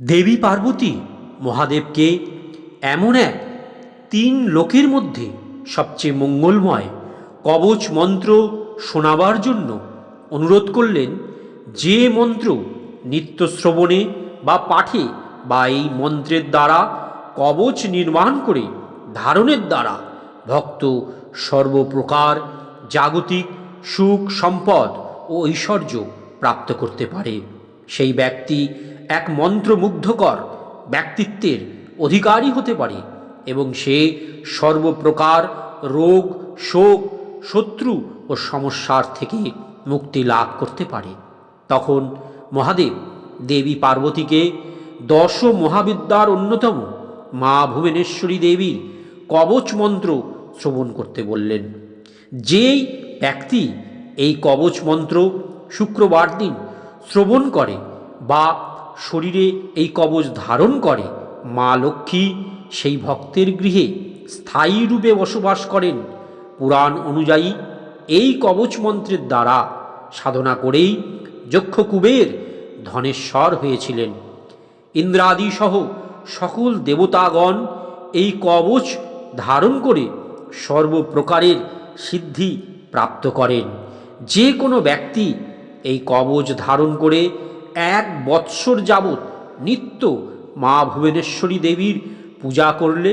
দেবী পার্বতী মহাদেবকে এমন এক তিন লোকের মধ্যে সবচেয়ে মঙ্গলময় কবচ মন্ত্র শোনাবার জন্য অনুরোধ করলেন যে মন্ত্র নিত্য শ্রবণে বা পাঠে বা এই মন্ত্রের দ্বারা কবচ নির্মাণ করে ধারণের দ্বারা ভক্ত সর্বপ্রকার জাগতিক সুখ সম্পদ ও ঐশ্বর্য প্রাপ্ত করতে পারে। সেই ব্যক্তি এক মন্ত্রমুগ্ধকর ব্যক্তিত্বের অধিকারী হতে পারে এবং সে সর্বপ্রকার রোগ, শোক, শত্রু ও সমস্যার থেকে মুক্তি লাভ করতে পারে। তখন মহাদেব দেবী পার্বতীকে দশ মহাবিদ্যার অন্যতম মা ভুবনেশ্বরী দেবীর কবচ মন্ত্র শ্রবণ করতে বললেন, যেই ব্যক্তি এই কবচ মন্ত্র শুক্রবার দিন শ্রবণ করে বা শরীরে এই কবচ ধারণ করে, মা লক্ষ্মী সেই ভক্তের গৃহে স্থায়ী রূপে বসবাস করেন। পুরাণ অনুযায়ী এই কবচ মন্ত্রের দ্বারা সাধনা করেই যক্ষ কুবের ধনেশ্বর হয়েছিলেন। ইন্দ্রাদি সহ সকল দেবতাগণ এই কবচ ধারণ করে সর্বপ্রকারের সিদ্ধি প্রাপ্ত করেন। যে কোনো ব্যক্তি এই কবচ ধারণ করে এক বৎসর যাবৎ নিত্য মা ভুবনেশ্বরী দেবীর পূজা করলে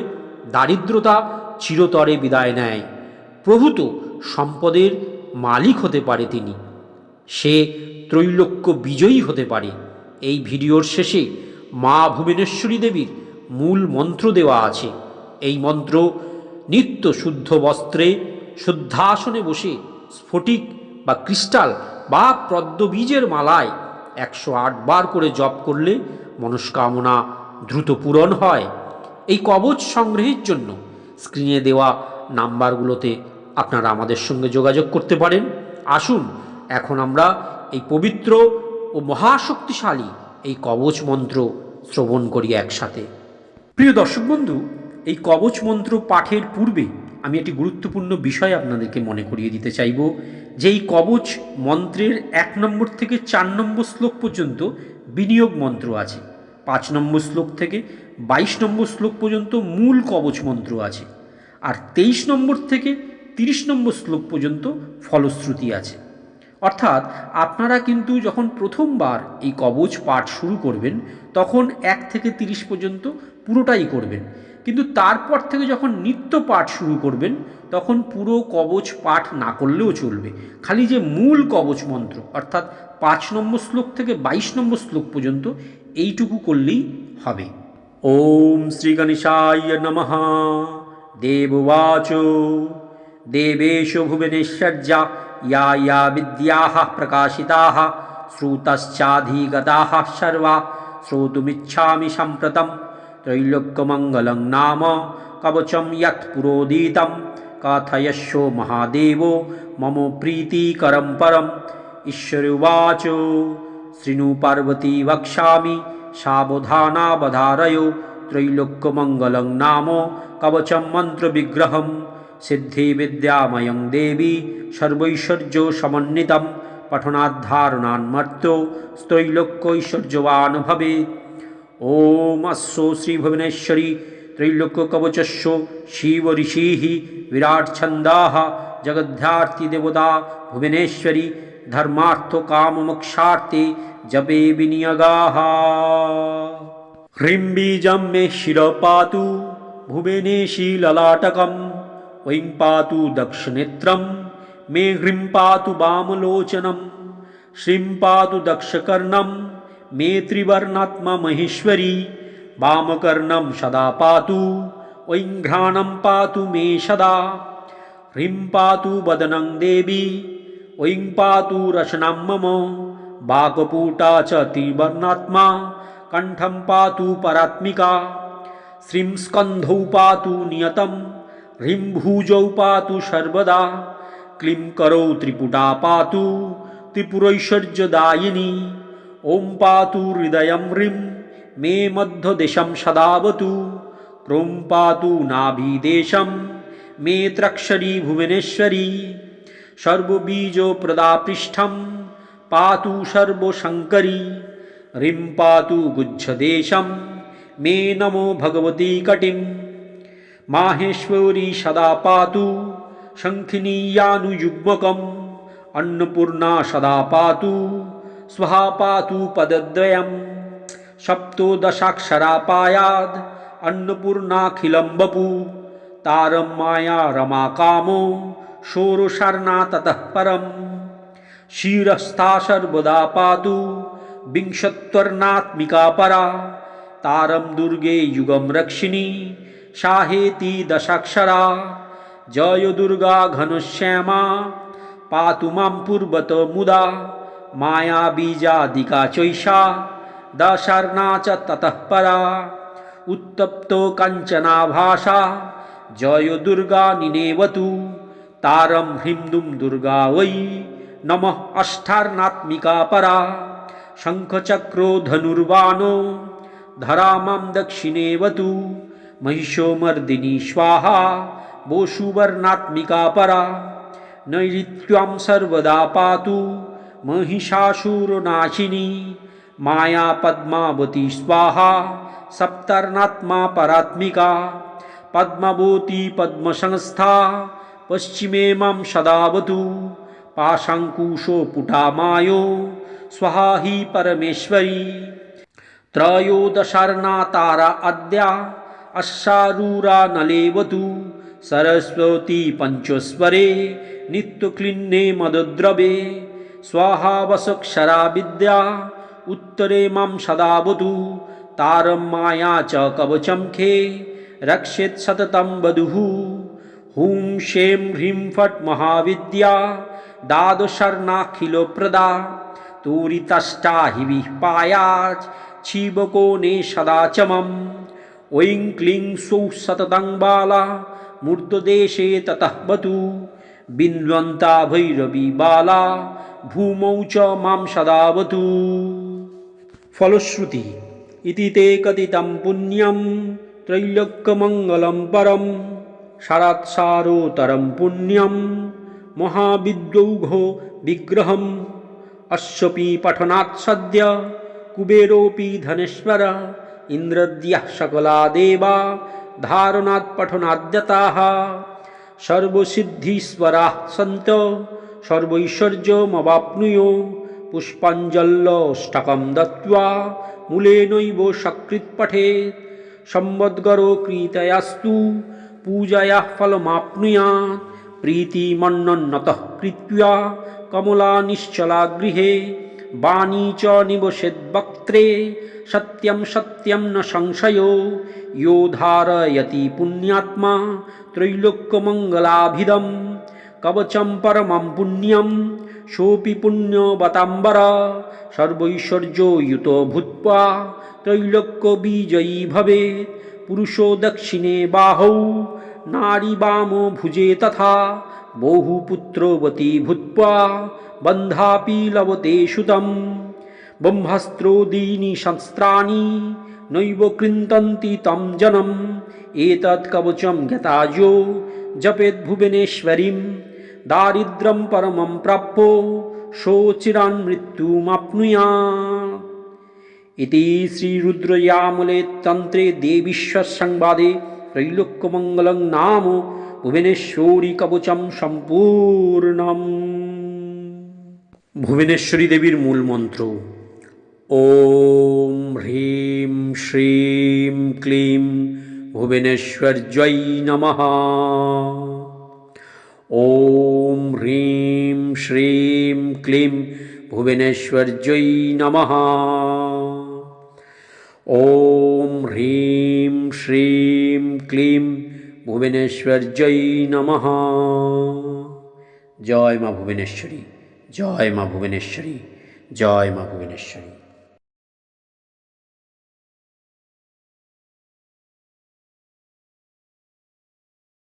দারিদ্রতা চিরতরে বিদায় নেয়। প্রভূত সম্পদের মালিক হতে পারে তিনি। সে ত্রৈলোক্য বিজয়ী হতে পারে। এই ভিডিওর শেষে মা ভুবনেশ্বরী দেবীর মূল মন্ত্র দেওয়া আছে। এই মন্ত্র, নিত্য শুদ্ধ বস্ত্রে শুদ্ধাসনে বসে স্ফটিক বা ক্রিস্টাল বা পদ্মবীজের মালায় একশো আট বার করে জপ করলে মনস্কামনা দ্রুত পূরণ হয়। এই কবচ সংগ্রহের জন্য স্ক্রিনে দেওয়া নাম্বারগুলোতে আপনারা আমাদের সঙ্গে যোগাযোগ করতে পারেন। আসুন, এখন আমরা এই পবিত্র ও মহাশক্তিশালী এই কবচ মন্ত্র শ্রবণ করি একসাথে। প্রিয় দর্শক বন্ধু, এই কবচ মন্ত্র পাঠের পূর্বে আমি একটি গুরুত্বপূর্ণ বিষয় আপনাদেরকে মনে করিয়ে দিতে চাইব যে এই কবচ মন্ত্রের এক নম্বর থেকে চার নম্বর শ্লোক পর্যন্ত বিনিয়োগ মন্ত্র আছে। পাঁচ নম্বর শ্লোক থেকে বাইশ নম্বর শ্লোক পর্যন্ত মূল কবচ মন্ত্র আছে। আর তেইশ নম্বর থেকে তিরিশ নম্বর শ্লোক পর্যন্ত ফলশ্রুতি আছে। অর্থাৎ আপনারা কিন্তু যখন প্রথমবার এই কবচ পাঠ শুরু করবেন, তখন এক থেকে তিরিশ পর্যন্ত পুরোটাই করবেন। কিন্তু তারপর থেকে যখন নিত্য পাঠ শুরু করবেন, তখন পুরো কবচ পাঠ না করলেও চলবে। খালি যে মূল কবচ মন্ত্র, অর্থাৎ পাঁচ নম্বর শ্লোক থেকে বাইশ নম্বর শ্লোক পর্যন্ত এইটুকু করলেই হবে। ওম শ্রী গণেশায় নমঃ। দেবাচ দেবেশ ভুবনেশ্বর্যা। ইয়া ইয়া বিদ্যা প্রকাশিতা। শ্রুতশ্চাধিগতা সর্বা। শ্রোতুমিচ্ছামি সম্প্রতম। त्रैलोक्यमङ्गलं नाम कवचं यत् पुरोदितं कथयस्यो महादेवो मम प्रीतिकरं परम् ईश्वरुवाच शृणु पार्वती वक्ष्यामि सावधानावधारयो त्रैलोक्यमङ्गलं नाम कवचं मन्त्रविग्रहम् सिद्धिविद्यामयं देवी सर्वैश्वर्य समन्वितं पठनाद्धारणान्मर्त्यो स्त्रैलोक्यैश्वर्यवान् भवेत् ॐ अस्य श्रीभुवनेश्वरी त्रैलोक्यकवचस्य शिवऋषिः विराट्छन्दाः जगद्धार्तिदेवता भुवनेश्वरी धर्मार्थकाममोक्षार्थे जपे विनियगाः। ह्रीं बीजं मे शिरपातु भुवनेशी ललाटकम् ऐं पातु दक्षनेत्रं मे ह्रीं पातु वामलोचनं श्रीं पातु दक्षकर्णं मे त्रिवर्णात्मा महेश्वरी वामकर्णं सदा पातु ऐं घ्राणं पातु मे सदा। ह्रीं पातु वदनं देवी ऐं पातु रचनां मम। वाक्पूटा च त्रिवर्णात्मा कण्ठं पातु परात्मिका। श्रीं स्कन्धौ पातु नियतम् ह्रीं भुजौ पातु सर्वदा। क्लीं करौ त्रिपुटा पातु त्रिपुरैश्वर्यदायिनी ॐ पातु हृदयं ह्रीं। मे मध्यदेशं सदावतु। क्रों पातु नाभिदेशं। मे त्रक्षरी भुवनेश्वरी। सर्वबीजप्रदा पृष्ठं पातु सर्वशङ्करी। ह्रीं पातु गुच्छदेशं। मे नमो भगवती कटिं। माहेश्वरी सदा पातु। शङ्खिनीयानुयुग्मकम् अन्नपूर्णा सदा पातु। स्वहा पातु पदद्वयं सप्तोदशाक्षरा पायाद् अन्नपूर्णाखिलं वपु तारं माया रमाकामो षोडशार्णा ततः परम्। शिरस्था सर्वदा पातु, विंशत्वर्णात्मिका परा। तारं दुर्गे युगं रक्षिणी साहेति दशाक्षरा। जय दुर्गा घनश्यामा, पातु माँ पूर्वत मुदा। मायाबीजादिका चैषा दशार्णा च ततः परा, उत्तप्तो काञ्चनाभाषा जय दुर्गा निनेवतु, तारं ह्रीं दुर्गा वै, नमः अष्टार्णात्मिका परा, शङ्खचक्रो धनुर्बाणो धरा माँ दक्षिणेवतु, महिषोमर्दिनी स्वाहा, वोषुवर्णात्मिका परा, नैऋत्यां सर्वदा पातु महिषासुरनाशिनी माया पद्मावती स्वाहा सप्तर्णात्मा परात्मिका पद्मवती पद्मसंस्था पश्चिमे मां सदावतु पाशाङ्कुशो पुटामायो स्वहा हि परमेश्वरी। त्रयोदशार्णा तारा अद्या अश्वारूरा नलेवतु सरस्वती पञ्चस्वरे नित्यक्लिन्ने मदद्रवे स्वाहा वसक्षरा विद्या उत्तरे मम सदावधु तारं माया च कवचं खे। रक्षेत् सततं वधुः। हूँ शें ह्रीं फट् महाविद्या। दादशर्णाखिलोप्रदा। तूरितष्टा हि विपायाच् क्षीबकोणे सदाचमम् ओं ক্লিং সৌ সততং বালা মূর্তদেশে ततः বতু বিন্দ্বন্তা भैरवी बाला। ভূমৌ চ মাম সদাবতু ফলশ্রুতি ইতি তে কথিতম পুণ্যম ত্রৈলোক্যমঙ্গলম পরম সারাৎসারোতরম পুণ্যম মহাবিদ্যৌঘ বিগ্রহম অশ্বপি পঠনাৎ সদ্য কুবেরোপি ধনেশ্বর ইন্দ্রদ্যः সকলা দেবা ধারণাৎ পঠনাদ্যতাः সর্বসিদ্ধীশ্বরাः সন্ত সর্বৈশ্বর্যমবাপ্নুয় পুষ্পাঞ্জল্য অষ্টাকম দত্ত্বা মূলে নৈব সকৃত পঠেত সম্বদ্গর কৃতয়াস্তু পূজায়া ফলমাপ্নুয়াত প্রীতিমন্নত কৃত্যা কমলা নিশ্চলা গৃহে বাণী চ নিবসেদ বক্ত্রে সত্যম সত্যম ন সংশয় ইয়ো ধারয়তি পুণ্যাত্মা ত্রৈলোক্যমঙ্গলাভিদম। কবচম্পর মাম পুণ্যম, সোপি পুণ্য বতাম্বর সর্বৈশ্বর্য ইউত ভূত্বা, ত্রৈলক্য বিজয়ী ভবে, পুরুষ দক্ষিণে বাহৌ, নারী বাম ভুজে তথা, বহু পুত্রবতী ভূত্বা, বন্ধাপি লবতে সুতম। ব্রহ্মাস্ত্রোদীনি শস্ত্রাণি, নৈব কৃন্তন্তি তম জনম, এতৎ কবচম জ্ঞাতা জপেদ ভুবনেশ্বরীম দারিদ্রম পরমম প্রাপ্য, শোচিরান মৃত্যু মৃত্যুমাপ্নুয়া ইতি শ্রীরুদ্রয়ামলে তন্ত্রে দেবীশ্বর সংবাদে ত্রৈলোক্যমঙ্গলং নাম ভুবনেশ্বরী কবচম সম্পূর্ণম। ভুবনেশ্বরী দেবীর মূল মন্ত্র, ওম হ্রীম শ্রীম ক্লিম ভুবনেশ্বর জয় নমঃ। ॐ হ্রিম শ্রীম ক্লিম ভুবনেশ্বর্যৈ নমঃ ওম হ্রিম শ্রীম ক্লিম ভুবনেশ্বর্যৈ নমঃ জয় মা ভুবনেশ্বরী জয় মা ভুবনেশ্বরী জয় মা ভুবনেশ্বরী